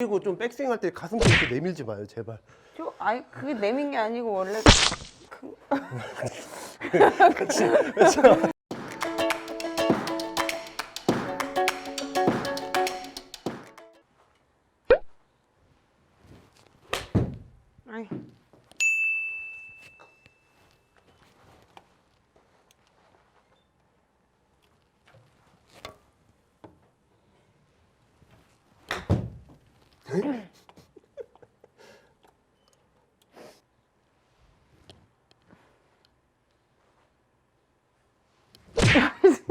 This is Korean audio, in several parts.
그리고 좀 백스윙 할 때 가슴 좀 이렇게 내밀지 마요, 제발. 저 아니 그게 내민 게 아니고 원래 그, 아니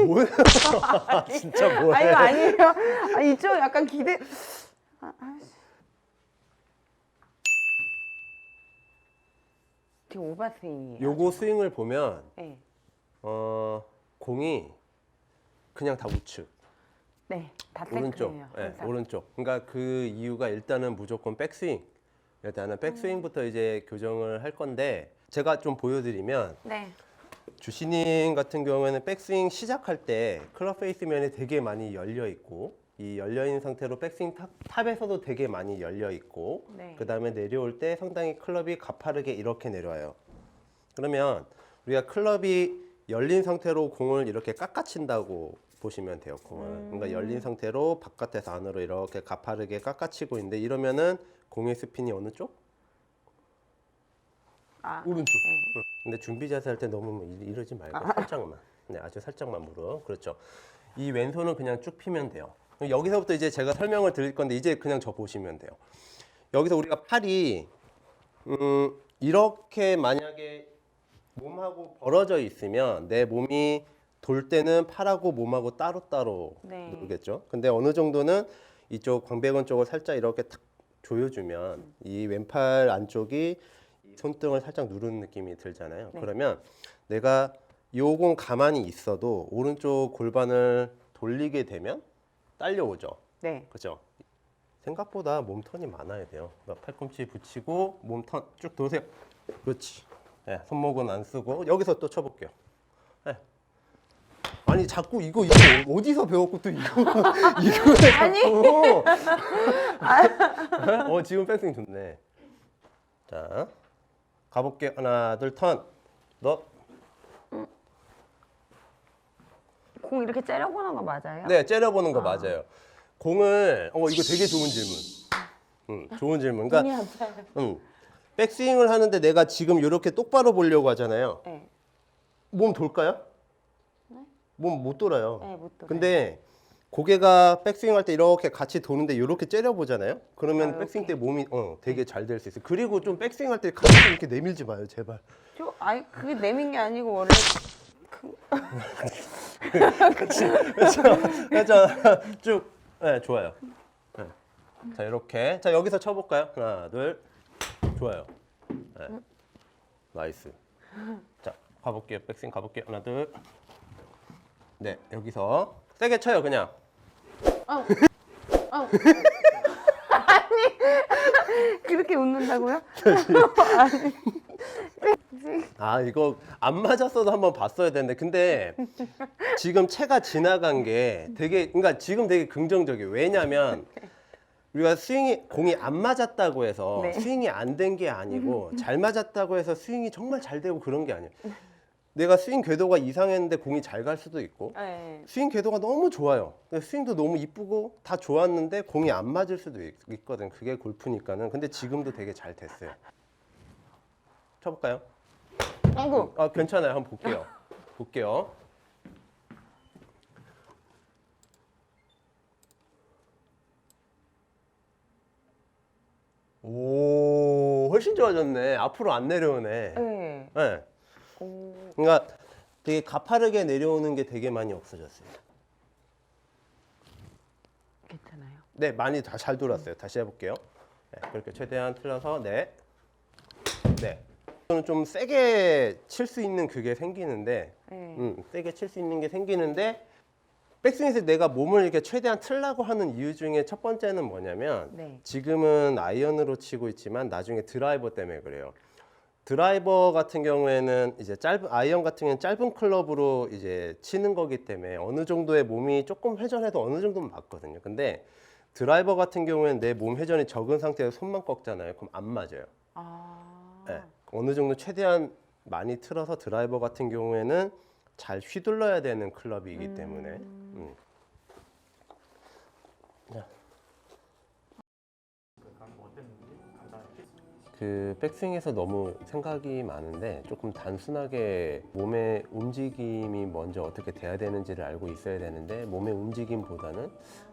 뭐야? 진짜 뭐해? 아니 이거 아니에요. 아 이쪽 약간 기대. 아, 아씨. 되게 오버스윙이에요. 요거 스윙을 보면 네. 어, 공이 그냥 다 우측. 네. 다 오른쪽. 예, 항상. 오른쪽. 그러니까 그 이유가 일단은 무조건 백스윙. 일단은 백스윙부터 이제 교정을 할 건데 제가 좀 보여드리면 네. 주시님 같은 경우에는 백스윙 시작할 때 클럽 페이스 면이 되게 많이 열려 있고 이 열려 있는 상태로 백스윙 탑, 탑에서도 되게 많이 열려 있고 네. 그 다음에 내려올 때 상당히 클럽이 가파르게 이렇게 내려와요. 그러면 우리가 클럽이 열린 상태로 공을 이렇게 깎아친다고 보시면 돼요. 공을 그러니까 열린 상태로 바깥에서 안으로 이렇게 가파르게 깎아치고 있는데 이러면은 공의 스핀이 어느 쪽? 아. 오른쪽. 네. 응. 근데 준비 자세 할 때 너무 뭐 이- 이러지 말고 살짝만. 네, 아주 살짝만 무릎. 그렇죠. 이 왼손은 그냥 쭉 피면 돼요. 그럼 여기서부터 이제 제가 설명을 드릴 건데 이제 그냥 저 보시면 돼요. 여기서 우리가 팔이 음, 이렇게 만약에 몸하고 벌어져 있으면 내 몸이 돌 때는 팔하고 몸하고 따로따로 네. 누르겠죠. 근데 어느 정도는 이쪽 광배근 쪽을 살짝 이렇게 탁 조여주면 이 왼팔 안쪽이 이 손등을 살짝 누르는 느낌이 들잖아요. 네. 그러면 내가 요공 가만히 있어도 오른쪽 골반을 돌리게 되면 딸려오죠. 네. 그죠? 생각보다 몸 턴이 많아야 돼요. 그러니까 팔꿈치 붙이고 몸 턴 쭉 도세요. 그렇지. 예, 손목은 안 쓰고 여기서 또 쳐볼게요. 예. 아니 자꾸 이거 이거 어디서 배웠고 또 이거 이거를 자꾸. 어 지금 백스윙 좋네. 자 가볼게요. 하나 둘 턴. 너 공 이렇게 째려보는 거 맞아요? 네, 째려보는 거 맞아요. 공을 어 이거 되게 좋은 질문. 음, 좋은 질문. 그러니까 아파요. 음, 백스윙을 하는데 내가 지금 이렇게 똑바로 보려고 하잖아요. 네. 몸 돌까요? 몸 못 돌아요. 네, 못 돌아요. 근데 고개가 백스윙 할 때 이렇게 같이 도는데 이렇게 째려 보잖아요. 그러면 아, 백스윙. 때 몸이 어 되게 잘 될 수 있어요. 그리고 좀 백스윙 할 때 가슴 좀 이렇게 내밀지 마요, 제발. 저 아니 그게 내민 게 아니고 원래 그, 그렇죠. 쭉. 네, 좋아요. 네. 자, 이렇게. 자, 여기서 쳐 볼까요? 하나, 둘. 좋아요. 네. 나이스. 자, 가 볼게요. 백스윙 가 볼게요. 하나, 둘. 네, 여기서 세게 쳐요, 그냥. 그렇게 웃는다고요? 아, 이거 안 맞았어도 한번 봤어야 되는데. 근데 지금 채가 지나간 게 되게, 그러니까 지금 되게 긍정적이에요. 왜냐면 우리가 스윙이, 공이 안 맞았다고 해서 네. 스윙이 안 된 게 아니고 잘 맞았다고 해서 스윙이 정말 잘 되고 그런 게 아니에요. 내가 스윙 궤도가 이상했는데 공이 잘 갈 수도 있고 네. 스윙 궤도가 너무 좋아요. 스윙도 너무 이쁘고 다 좋았는데 공이 안 맞을 수도 있, 있거든. 그게 골프니까는. 근데 지금도 되게 잘 됐어요. 쳐볼까요? 아이고 아 괜찮아요. 한번 볼게요. 볼게요. 오 훨씬 좋아졌네. 앞으로 안 내려오네. 네. 네. 오. 그러니까 되게 가파르게 내려오는 게 되게 많이 없어졌어요. 괜찮아요. 네, 많이 다 잘 돌았어요. 다시 해볼게요. 네, 그렇게 최대한 틀어서 네, 네. 저는 좀 세게 칠 수 있는 그게 생기는데, 네. 음, 세게 칠 수 있는 게 생기는데, 백스윙에서 내가 몸을 이렇게 최대한 틀라고 하는 이유 중에 첫 번째는 뭐냐면, 네. 지금은 아이언으로 치고 있지만 나중에 드라이버 때문에 그래요. 드라이버 같은 경우에는 이제 짧은 아이언 같은 경우는 짧은 클럽으로 이제 치는 거기 때문에 어느 정도의 몸이 조금 회전해도 어느 정도는 맞거든요. 근데 드라이버 같은 경우에는 내 몸 회전이 적은 상태에서 손만 꺾잖아요. 그럼 안 맞아요. 아. 네. 어느 정도 최대한 많이 틀어서 드라이버 같은 경우에는 잘 휘둘러야 되는 클럽이기 때문에 음. 자. 그 백스윙에서 너무 생각이 많은데 조금 단순하게 몸의 움직임이 먼저 어떻게 돼야 되는지를 알고 있어야 되는데 몸의 움직임보다는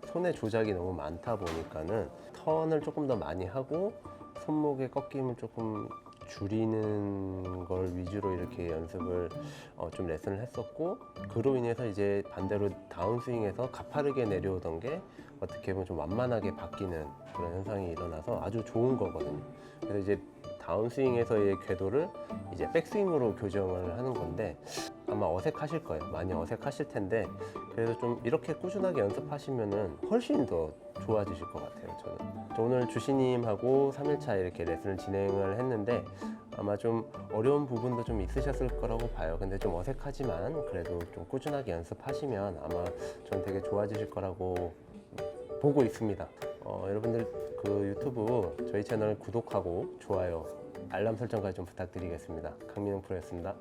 손의 조작이 너무 많다 보니까는 턴을 조금 더 많이 하고 손목의 꺾임을 조금 줄이는 걸 위주로 이렇게 연습을 어, 좀 레슨을 했었고 그로 인해서 이제 반대로 다운스윙에서 가파르게 내려오던 게 어떻게 보면 좀 완만하게 바뀌는 그런 현상이 일어나서 아주 좋은 거거든요. 그래서 이제 다운스윙에서의 궤도를 이제 백스윙으로 교정을 하는 건데 아마 어색하실 거예요. 많이 어색하실 텐데 그래도 좀 이렇게 꾸준하게 연습하시면은 훨씬 더 좋아지실 것 같아요. 저는 저 오늘 주시님하고 3일차 이렇게 레슨을 진행을 했는데 아마 좀 어려운 부분도 좀 있으셨을 거라고 봐요. 근데 좀 어색하지만 그래도 좀 꾸준하게 연습하시면 아마 전 되게 좋아지실 거라고 보고 있습니다. 어, 여러분들 그 유튜브 저희 채널 구독하고 좋아요, 알람 설정까지 좀 부탁드리겠습니다. 강민영 프로였습니다.